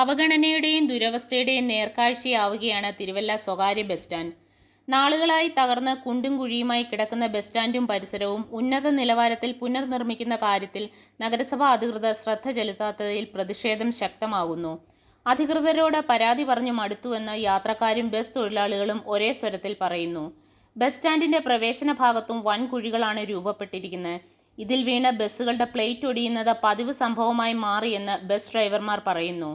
അവഗണനയുടെയും ദുരവസ്ഥയുടെയും നേർക്കാഴ്ചയാവുകയാണ് തിരുവല്ല സ്വകാര്യ bus stand. നാളുകളായി തകർന്ന് കുണ്ടും കുഴിയുമായി കിടക്കുന്ന ബസ് സ്റ്റാൻഡും പരിസരവും ഉന്നത നിലവാരത്തിൽ പുനർനിർമ്മിക്കുന്ന കാര്യത്തിൽ നഗരസഭാ അധികൃതർ ശ്രദ്ധ ചെലുത്താത്തതിൽ പ്രതിഷേധം ശക്തമാകുന്നു. അധികൃതരോട് പരാതി പറഞ്ഞു മടുത്തുവെന്ന് യാത്രക്കാരും ബസ് തൊഴിലാളികളും ഒരേ സ്വരത്തിൽ പറയുന്നു. ബസ് സ്റ്റാൻഡിന്റെ പ്രവേശന ഭാഗത്തും വൻ കുഴികളാണ് രൂപപ്പെട്ടിരിക്കുന്നത്. ഇതിൽ വീണ ബസ്സുകളുടെ പ്ലേറ്റ് ഒടിയുന്നത് പതിവ് സംഭവമായി മാറിയെന്ന് ബസ് ഡ്രൈവർമാർ പറയുന്നു.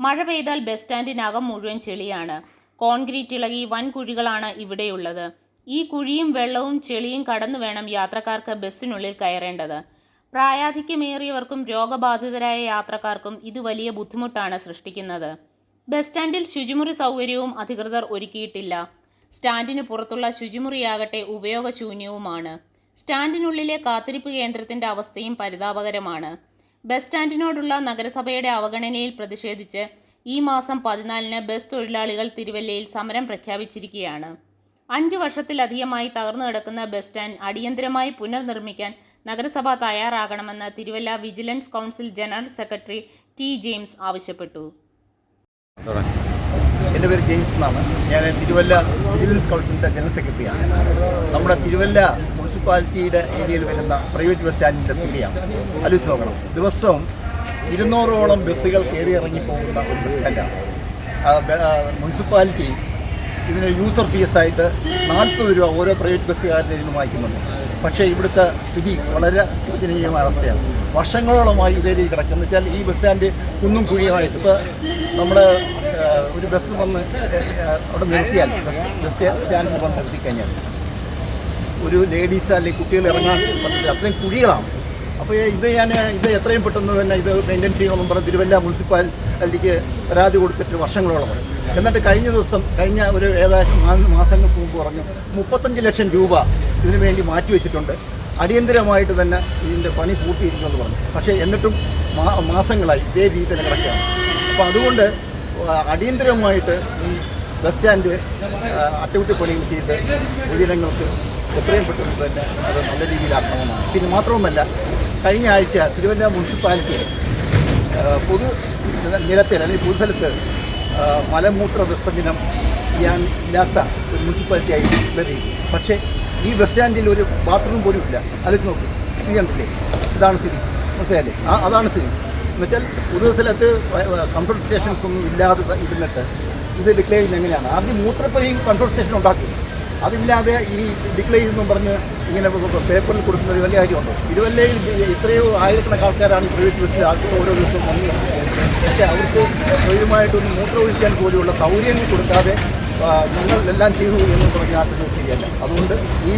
മഴ പെയ്താൽ ബസ് സ്റ്റാൻഡിനകം മുഴുവൻ ചെളിയാണ്. കോൺക്രീറ്റ് ഇളകി വൻ കുഴികളാണ് ഇവിടെയുള്ളത്. ഈ കുഴിയും വെള്ളവും ചെളിയും കടന്നു വേണം യാത്രക്കാർക്ക് ബസ്സിനുള്ളിൽ കയറേണ്ടത്. പ്രായാധിക്യമേറിയവർക്കും രോഗബാധിതരായ യാത്രക്കാർക്കും ഇത് വലിയ ബുദ്ധിമുട്ടാണ് സൃഷ്ടിക്കുന്നത്. ബസ് സ്റ്റാൻഡിൽ ശുചിമുറി സൗകര്യവും അധികൃതർ ഒരുക്കിയിട്ടില്ല. സ്റ്റാൻഡിന് പുറത്തുള്ള ശുചിമുറിയാകട്ടെ ഉപയോഗശൂന്യവുമാണ്. സ്റ്റാൻഡിനുള്ളിലെ കാത്തിരിപ്പ് കേന്ദ്രത്തിന്റെ അവസ്ഥയും പരിതാപകരമാണ്. ബസ് സ്റ്റാൻഡിനോടുള്ള നഗരസഭയുടെ അവഗണനയിൽ പ്രതിഷേധിച്ച് ഈ മാസം പതിനാലിന് ബസ് തൊഴിലാളികൾ തിരുവല്ലയിൽ സമരം പ്രഖ്യാപിച്ചിരിക്കുകയാണ്. അഞ്ചു വർഷത്തിലധികമായി തകർന്നു കിടക്കുന്ന ബസ് സ്റ്റാൻഡ് അടിയന്തരമായി പുനർനിർമ്മിക്കാൻ നഗരസഭ തയ്യാറാകണമെന്ന് Thiruvalla vigilance council general secretary T James ആവശ്യപ്പെട്ടു. എന്റെ പേര് ജെയിംസ് എന്നാണ്. ഞാൻ തിരുവല്ല വിജിലൻസ് കൗൺസിലിന്റെ ജനറൽ സെക്രട്ടറിയാണ്. നമ്മുടെ തിരുവല്ല മുനിസിപ്പാലിറ്റിയുടെ ഏരിയയിൽ വരുന്ന പ്രൈവറ്റ് ബസ് സ്റ്റാൻഡിന്റെ സ്ഥിതിയാണ്. ആലോചിച്ച് നോക്കണം. ദിവസവും ഇരുന്നൂറോളം ബസ്സുകൾ കയറി ഇറങ്ങി പോകുന്ന ഒരു ബസ് സ്റ്റാൻഡാണ് മുനിസിപ്പാലിറ്റി ഇതിന് യൂസർ ഫീസ് ആയിട്ട് നാൽപ്പത് രൂപ ഓരോ പ്രൈവറ്റ് ബസ്സുകാരുടെ നിന്ന് വാങ്ങിക്കുന്നുണ്ട്. പക്ഷേ ഇവിടുത്തെ സ്ഥിതി വളരെ ശോചനീയമായ അവസ്ഥയാണ്. വർഷങ്ങളോളമായി ഇതേ രീതി കിടക്കുന്നു. വെച്ചാൽ ഈ ബസ് സ്റ്റാൻഡ് കുന്നും കുഴിയുമായിട്ട് ഇപ്പോൾ നമ്മുടെ ഒരു ബസ് വന്ന് അവിടെ നിർത്തിയാൽ ബസ് സ്റ്റാൻഡിൽ വന്ന് നിർത്തി കഴിഞ്ഞാൽ ഒരു ലേഡീസ് അല്ലെങ്കിൽ കുട്ടികൾ ഇറങ്ങാൻ പറ്റില്ല അത്രയും കുഴികളാണ്. അപ്പോൾ ഇത് ഞാൻ ഇത് എത്രയും പെട്ടെന്ന് തന്നെ ഇത് മെയിന്റെയിൻ ചെയ്യണമെന്ന് പറഞ്ഞ് തിരുവല്ല മുനിസിപ്പാലിറ്റിക്ക് പരാതി കൊടുത്തിട്ട് വർഷങ്ങളോളമായി എന്നിട്ട് കഴിഞ്ഞ ദിവസം കഴിഞ്ഞ ഒരു ഏകദേശം മാസങ്ങൾക്ക് മുമ്പ് പറഞ്ഞു മുപ്പത്തഞ്ച് ലക്ഷം രൂപ ഇതിനു വേണ്ടി മാറ്റിവെച്ചിട്ടുണ്ട് അടിയന്തിരമായിട്ട് തന്നെ ഇതിന്റെ പണി പൂർത്തീകരിക്കുമെന്ന് പറഞ്ഞു. പക്ഷേ എന്നിട്ടും മാസങ്ങളായി ഇതേ രീതിയിൽ തന്നെ കിടക്കുകയാണ്. അപ്പോൾ അതുകൊണ്ട് അടിയന്തിരമായിട്ട് ഈ ബസ് സ്റ്റാൻഡ് അറ്റകുറ്റപ്പണിയും ചെയ്ത് പൊതുജനങ്ങൾക്ക് എത്രയും പെട്ടെന്ന് തന്നെ അത് നല്ല രീതിയിലാക്കണമെന്നാണ് പിന്നെ മാത്രവുമല്ല കഴിഞ്ഞ ആഴ്ച തിരുവനന്തപുരം മുനിസിപ്പാലിറ്റി പൊതു നിരത്തിൽ അല്ലെങ്കിൽ പൊതുസ്ഥലത്ത് മലമൂത്ര വിസർജനം ചെയ്യാൻ ഇല്ലാത്ത ഒരു മുനിസിപ്പാലിറ്റി ആയി ഡിക്ലെയർ പക്ഷേ ഈ ബസ് സ്റ്റാൻഡിൽ ഒരു ബാത്റൂം പോലും ഇല്ല. അതൊക്കെ നോക്കി. കണ്ടില്ലേ? ഇതാണ് സ്ഥിതി. മനസ്സിലായില്ലേ? ആ അതാണ് സ്ഥിതി. എന്നുവെച്ചാൽ പൊതുസ്ഥലത്ത് കമ്പ്യൂട്ടർ സ്റ്റേഷൻസ് ഒന്നും ഇല്ലാതെ ഇരുന്നിട്ട് ഇത് ഡിക്ലെയർ ചെയ്യുന്നത് എങ്ങനെയാണ്? ആദ്യം മൂത്രപ്പുരയും കൺട്രോൾ സ്റ്റേഷൻ ഉണ്ടാക്കി. അതില്ലാതെ ഇനി ഡിക്ലെയർ ചെയ്യുന്നു പറഞ്ഞ് ഇങ്ങനെ പേപ്പറിൽ കൊടുക്കുന്ന ഒരു വലിയ കാര്യമുണ്ടോ. തിരുവല്ലയിൽ ഇത്രയോ ആയിരക്കണക്കിന് ആൾക്കാരാണ് പ്രൈവറ്റ് ബസ്സിൽ ഓരോ ദിവസവും വന്ന് പക്ഷേ അവർക്ക് തൊഴിലുമായിട്ടൊന്ന് മൂത്ര ഒഴിക്കാൻ പോലെയുള്ള സൗകര്യങ്ങൾ കൊടുക്കാതെ ഞങ്ങൾ എല്ലാം ചെയ്തു എന്ന് പറഞ്ഞാൽ അത് ശരിയല്ല അതുകൊണ്ട് ഈ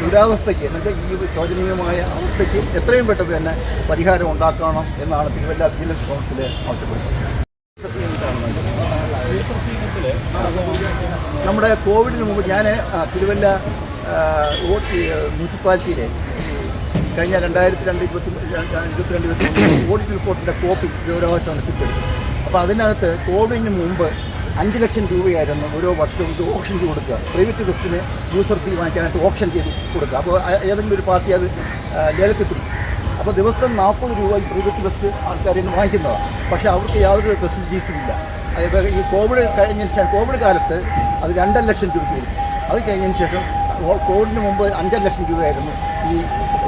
ദുരാവസ്ഥയ്ക്ക് എന്നിട്ട് ഈ ശോചനീയമായ അവസ്ഥയ്ക്ക് എത്രയും പെട്ടെന്ന് തന്നെ പരിഹാരം ഉണ്ടാക്കണം എന്നാണ് തിരുവല്ല വിജിലൻസ് കൗൺസിൽ ആവശ്യപ്പെടുന്നത്. നമ്മുടെ കോവിഡിന് മുമ്പ് ഞാൻ തിരുവല്ല മുനിസിപ്പാലിറ്റിയിലെ കഴിഞ്ഞ രണ്ടായിരത്തി രണ്ട് ഇരുപത്തി ഇരുപത്തിരണ്ട് ഇരുപത്തി ഓഡിറ്റ് റിപ്പോർട്ടിന്റെ കോപ്പി വിവരാവകാശ എടുത്തു അപ്പോൾ അതിനകത്ത് കോവിഡിന് മുമ്പ് അഞ്ച് ലക്ഷം രൂപയായിരുന്നു ഓരോ വർഷവും ഇത് ഓപ്ഷൻ ചെയ്ത് കൊടുക്കുക. പ്രൈവറ്റ് ബസ്സിന് യൂസർ ഫീ വാങ്ങിക്കാനായിട്ട് ഓപ്ഷൻ ചെയ്ത് കൊടുക്കുക. അപ്പോൾ ഏതെങ്കിലും ഒരു പാർട്ടി അത് ലേലത്തിൽ പിടിക്കും. അപ്പോൾ ദിവസം നാൽപ്പത് രൂപ ഈ പ്രൈവറ്റ് ബസ് ആൾക്കാരിൽ നിന്ന് വാങ്ങിക്കുന്നതാണ്. പക്ഷേ അവർക്ക് യാതൊരു ഫെസിലിറ്റീസും ഇല്ല. അതേപോലെ ഈ കോവിഡ് കഴിഞ്ഞതിന് ശേഷം കോവിഡ് കാലത്ത് അത് രണ്ടര ലക്ഷം രൂപ കൊടുത്തു. അത് കഴിഞ്ഞതിന് ശേഷം കോവിഡിന് മുമ്പ് അഞ്ചര ലക്ഷം രൂപയായിരുന്നു ഈ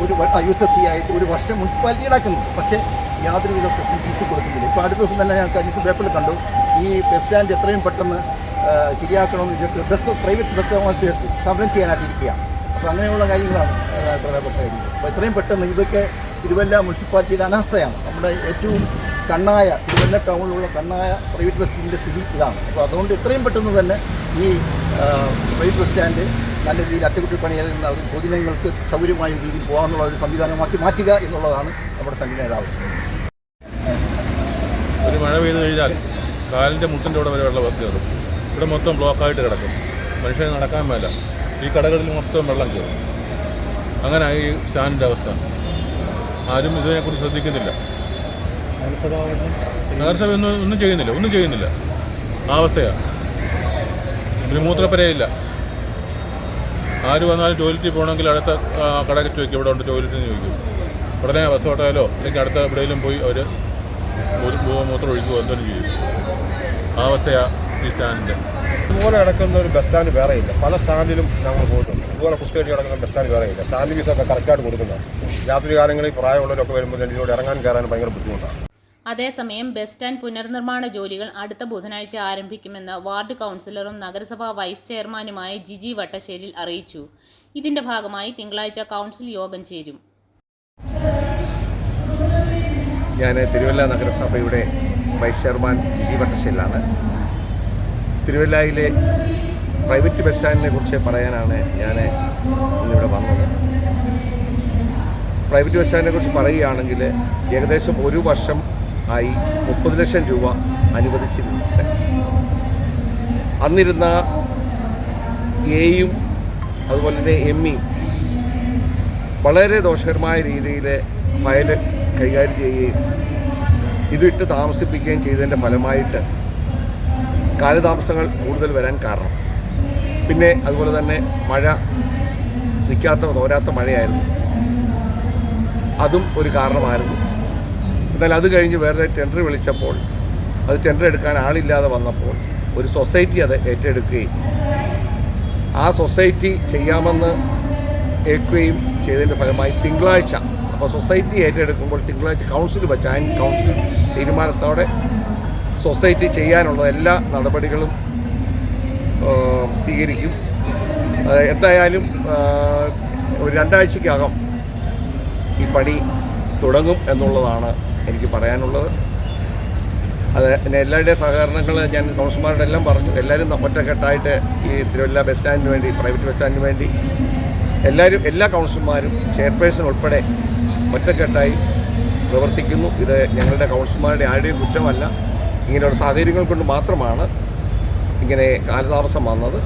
ഒരു യൂസർ ഫീ ആയിട്ട് ഒരു വർഷം മുനിസിപ്പാലിറ്റി ഈടാക്കുന്നത് പക്ഷേ യാതൊരുവിധ ഫെസിലിറ്റീസ് കൊടുക്കുന്നില്ല ഇപ്പോൾ അടുത്ത ദിവസം തന്നെ ഞാൻ കഴിഞ്ഞ പേപ്പറിൽ കണ്ടു. ഈ ബസ് സ്റ്റാൻഡ് എത്രയും പെട്ടെന്ന് ശരിയാക്കണമെന്ന് വിചാരിച്ചു ബസ് പ്രൈവറ്റ് ബസ് ഓണേഴ്സ് സമരം ചെയ്യാനായിട്ടിരിക്കുകയാണ്. അപ്പോൾ അങ്ങനെയുള്ള കാര്യങ്ങളാണ് പ്രധാനപ്പെട്ട കാര്യം. അപ്പോൾ എത്രയും പെട്ടെന്ന് ഇതൊക്കെ തിരുവല്ല മുനിസിപ്പാലിറ്റിയുടെ അനാസ്ഥയാണ്. നമ്മുടെ ഏറ്റവും കണ്ണായ തിരുവല്ല ടൗണിലുള്ള കണ്ണായ പ്രൈവറ്റ് ബസ് സ്റ്റാൻഡിന്റെ സ്ഥിതി ഇതാണ്. അപ്പോൾ അതുകൊണ്ട് എത്രയും പെട്ടെന്ന് തന്നെ ഈ പ്രൈവറ്റ് ബസ് സ്റ്റാൻഡ് നല്ല രീതിയിൽ അറ്റകുറ്റപ്പണിയിൽ നിന്ന് അത് പൊതുജനങ്ങൾക്ക് സൗകര്യമായ രീതിയിൽ പോകാനുള്ള ഒരു സംവിധാനമാക്കി മാറ്റുക എന്നുള്ളതാണ് നമ്മുടെ സംഘടനയുടെ ആവശ്യം. ഒരു മഴ പെയ്തു കഴിഞ്ഞാൽ കാലിന്റെ മുട്ടിന്റെ അവിടെ വരെ വെള്ളം കയറും. ഇവിടെ മൊത്തം ബ്ലോക്കായിട്ട് കിടക്കും. മനുഷ്യന് നടക്കാൻ മേല. ഈ കടകളിൽ മൊത്തം വെള്ളം കയറും. അങ്ങനെ ഈ സ്റ്റാൻഡിന്റെ അവസ്ഥ. ആരും ഇതിനെക്കുറിച്ച് ശ്രദ്ധിക്കുന്നില്ല. നഗരസഭ ഒന്നും ഒന്നും ചെയ്യുന്നില്ല ഒന്നും ചെയ്യുന്നില്ല. ആ അവസ്ഥയാണ് ഒരു മൂത്രപ്പരയില്ല. ആര് വന്നാലും ടോയ്ലറ്റിൽ പോകണമെങ്കിൽ അടുത്ത കടയിൽ ചോദിക്കും ഇവിടെ ഉണ്ട് ടോയ്ലറ്റിന് ചോദിക്കും. ഉടനെ ബസ് ഓട്ടോയിലോ അല്ലെങ്കിൽ അടുത്ത എവിടെയെങ്കിലും പോയി അവർ ഒരു മൂത്രം ഒഴിക്കുകയോ എന്തെങ്കിലും ചെയ്യും. ആ അവസ്ഥയാണ് ഈ സ്റ്റാൻഡിന്റെ ഇതുപോലെ അടക്കുന്ന ഒരു ബസ് സ്റ്റാൻഡ് വേറെ ഇല്ല. പല സ്റ്റാൻഡിലും ഞങ്ങൾ പോയിട്ടുണ്ട്. ഇതുപോലെ കുസ്തേടി കിടക്കുന്ന ബസ് സ്റ്റാൻഡ് വേറെ ഇല്ല. സ്റ്റാൻഡ് ഫീസൊക്കെ കറക്റ്റായിട്ട് കൊടുക്കുന്നത് രാത്രി കാലങ്ങളിൽ പ്രായമുള്ളവരൊക്കെ വരുമ്പോൾ ഇതിലൂടെ ഇറങ്ങാൻ കയറാൻ ഭയങ്കര ബുദ്ധിമുട്ടാണ്. അതേസമയം ബസ് സ്റ്റാൻഡ് പുനർനിർമ്മാണ ജോലികൾ അടുത്ത ബുധനാഴ്ച ആരംഭിക്കുമെന്ന് വാർഡ് കൗൺസിലറും നഗരസഭാ വൈസ് ചെയർമാനുമായ ജിജി വട്ടശ്ശേരിൽ അറിയിച്ചു. ഇതിന്റെ ഭാഗമായി തിങ്കളാഴ്ച കൗൺസിൽ യോഗം ചേരും. ഞാൻ തിരുവല്ല നഗരസഭയുടെ വൈസ് ചെയർമാൻ ജിജി വട്ടശ്ശേരിലാണ് തിരുവല്ലയിലെ പ്രൈവറ്റ് ബസ് സ്റ്റാൻഡിനെ കുറിച്ച് പറയാനാണ് ഞാൻ ഇന്നിവിടെ വന്നത്. പ്രൈവറ്റ് ബസ് സ്റ്റാൻഡിനെ കുറിച്ച് പറയുകയാണെങ്കിൽ ഏകദേശം ഒരു വർഷം ആയി മുപ്പത് ലക്ഷം രൂപ അനുവദിച്ചിരുന്നുണ്ട് അന്നിരുന്ന എയും അതുപോലെ തന്നെ എമ്മിയും വളരെ ദോഷകരമായ രീതിയിൽ ഫയൽ കൈകാര്യം ചെയ്യുകയും ഇതിട്ട് താമസിപ്പിക്കുകയും ചെയ്തതിന്റെ ഫലമായിട്ട് കാലതാമസങ്ങൾ കൂടുതൽ വരാൻ കാരണം. പിന്നെ അതുപോലെ തന്നെ മഴ നിൽക്കാത്ത തോരാത്ത മഴയായിരുന്നു. അതും ഒരു കാരണമായിരുന്നു. എന്നാൽ അത് കഴിഞ്ഞ് വേറെ ടെൻഡർ വിളിച്ചപ്പോൾ അത് ടെൻഡർ എടുക്കാൻ ആളില്ലാതെ വന്നപ്പോൾ ഒരു സൊസൈറ്റി അത് ഏറ്റെടുക്കുകയും ആ സൊസൈറ്റി ചെയ്യാമെന്ന് ഏൽക്കുകയും ചെയ്തതിന്റെ ഫലമായി തിങ്കളാഴ്ച അപ്പോൾ സൊസൈറ്റി ഏറ്റെടുക്കുമ്പോൾ തിങ്കളാഴ്ച കൗൺസിൽ വെച്ച് ആൻഡ് കൗൺസിൽ തീരുമാനത്തോടെ സൊസൈറ്റി ചെയ്യാനുള്ള എല്ലാ നടപടികളും സ്വീകരിക്കും. എന്തായാലും ഒരു രണ്ടാഴ്ചക്കകം ഈ പണി തുടങ്ങും എന്നുള്ളതാണ് എനിക്ക് പറയാനുള്ളത്. അത് പിന്നെ എല്ലാവരുടെയും സഹകരണങ്ങൾ ഞാൻ കൗൺസിലർമാരുടെ എല്ലാം പറഞ്ഞു. എല്ലാവരും ഒറ്റക്കെട്ടായിട്ട് ഈ തിരുവല്ല ബസ് സ്റ്റാൻഡിന് വേണ്ടി പ്രൈവറ്റ് ബസ് സ്റ്റാൻഡിന് വേണ്ടി എല്ലാവരും എല്ലാ കൗൺസിലർമാരും ചെയർപേഴ്സൺ ഉൾപ്പെടെ ഒറ്റക്കെട്ടായി പ്രവർത്തിക്കുന്നു. ഇത് ഞങ്ങളുടെ കൗൺസിലർമാരുടെ ആരുടെയും കുറ്റമല്ല. ഇങ്ങനെയുള്ള സാഹചര്യങ്ങൾ കൊണ്ട് മാത്രമാണ് ഇങ്ങനെ കാലതാമസം വന്നത്.